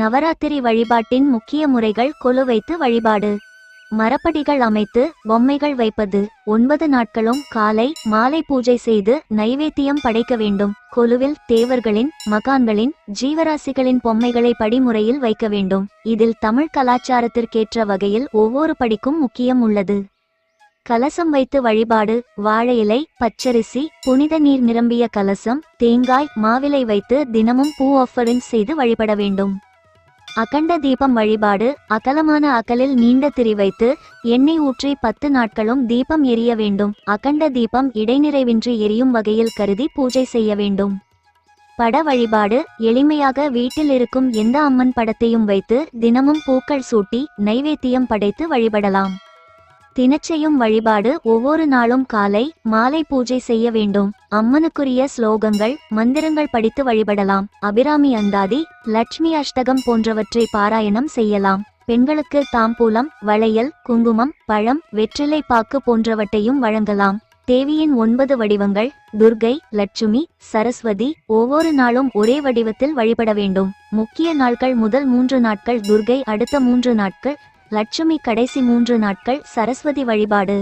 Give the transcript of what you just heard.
நவராத்திரி வழிபாட்டின் முக்கிய முறைகள் கொலு வைத்து வழிபாடு. மரப்படிகள் அமைத்து பொம்மைகள் வைப்பது. ஒன்பது நாட்களும் காலை மாலை பூஜை செய்து நைவேத்தியம் படைக்க வேண்டும். கொலுவில் தேவர்களின் மகான்களின் ஜீவராசிகளின் பொம்மைகளை படிமுறையில் வைக்க வேண்டும். இதில் தமிழ் கலாச்சாரத்திற்கேற்ற வகையில் ஒவ்வொரு படிக்கும் முக்கியம் உள்ளது. கலசம் வைத்து வழிபாடு. வாழை இலை பச்சரிசி புனித நீர் நிரம்பிய கலசம் தேங்காய் மாவிலை வைத்து தினமும் பூ ஆஃபரிங் செய்து வழிபட வேண்டும். அகண்ட தீபம் வழிபாடு அகலமான அகலில் நீண்ட திரி வைத்து எண்ணெய் ஊற்றி பத்து நாட்களும் தீபம் எரிய வேண்டும். அகண்ட தீபம் இடைநிறைவின்றி எரியும் வகையில் கருதி பூஜை செய்ய வேண்டும். பட வழிபாடு எளிமையாக வீட்டில் இருக்கும் எந்த அம்மன் படத்தையும் வைத்து தினமும் பூக்கள் சூட்டி நைவேத்தியம் படைத்து வழிபடலாம். தினச்செய்யும் வழிபாடு ஒவ்வொரு நாளும் காலை மாலை பூஜை செய்ய வேண்டும். அம்மனுக்குரிய ஸ்லோகங்கள் மந்திரங்கள் படித்து வழிபடலாம். அபிராமி அந்தாதி லட்சுமி அஷ்டகம் போன்றவற்றை பாராயணம் செய்யலாம். பெண்களுக்கு தாம்பூலம் வளையல் குங்குமம் பழம் வெற்றிலை பாக்கு போன்றவற்றையும் வழங்கலாம். தேவியின் ஒன்பது வடிவங்கள் துர்கை லட்சுமி சரஸ்வதி ஒவ்வொரு நாளும் ஒரே வடிவத்தில் வழிபட வேண்டும். முக்கிய நாட்கள் முதல் மூன்று நாட்கள் துர்கை அடுத்த மூன்று நாட்கள் லட்சுமி கடைசி மூன்று நாட்கள் சரஸ்வதி வழிபாடு.